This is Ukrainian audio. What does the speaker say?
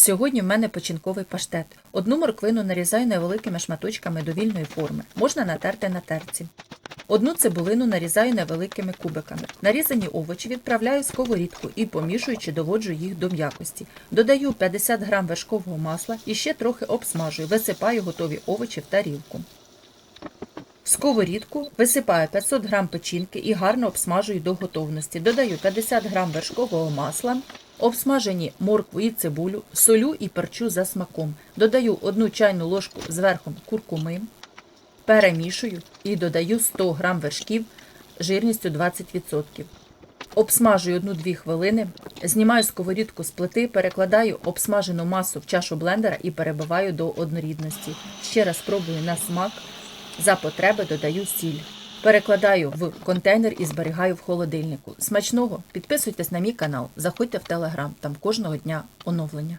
Сьогодні в мене печінковий паштет. Одну морквину нарізаю невеликими шматочками довільної форми. Можна натерти на терці. Одну цибулину нарізаю невеликими кубиками. Нарізані овочі відправляю в сковорідку і, помішуючи, доводжу їх до м'якості. Додаю 50 г вершкового масла і ще трохи обсмажую. Висипаю готові овочі в тарілку. В сковорідку висипаю 500 г печінки і гарно обсмажую до готовності. Додаю 50 г вершкового масла, обсмажені моркву і цибулю, солю і перчу за смаком. Додаю 1 чайну ложку зверху куркуми, перемішую і додаю 100 г вершків жирністю 20%. Обсмажую 1-2 хвилини, знімаю сковорідку з плити, перекладаю обсмажену масу в чашу блендера і перебиваю до однорідності. Ще раз пробую на смак. За потреби додаю сіль. Перекладаю в контейнер і зберігаю в холодильнику. Смачного! Підписуйтесь на мій канал, заходьте в телеграм, там кожного дня оновлення.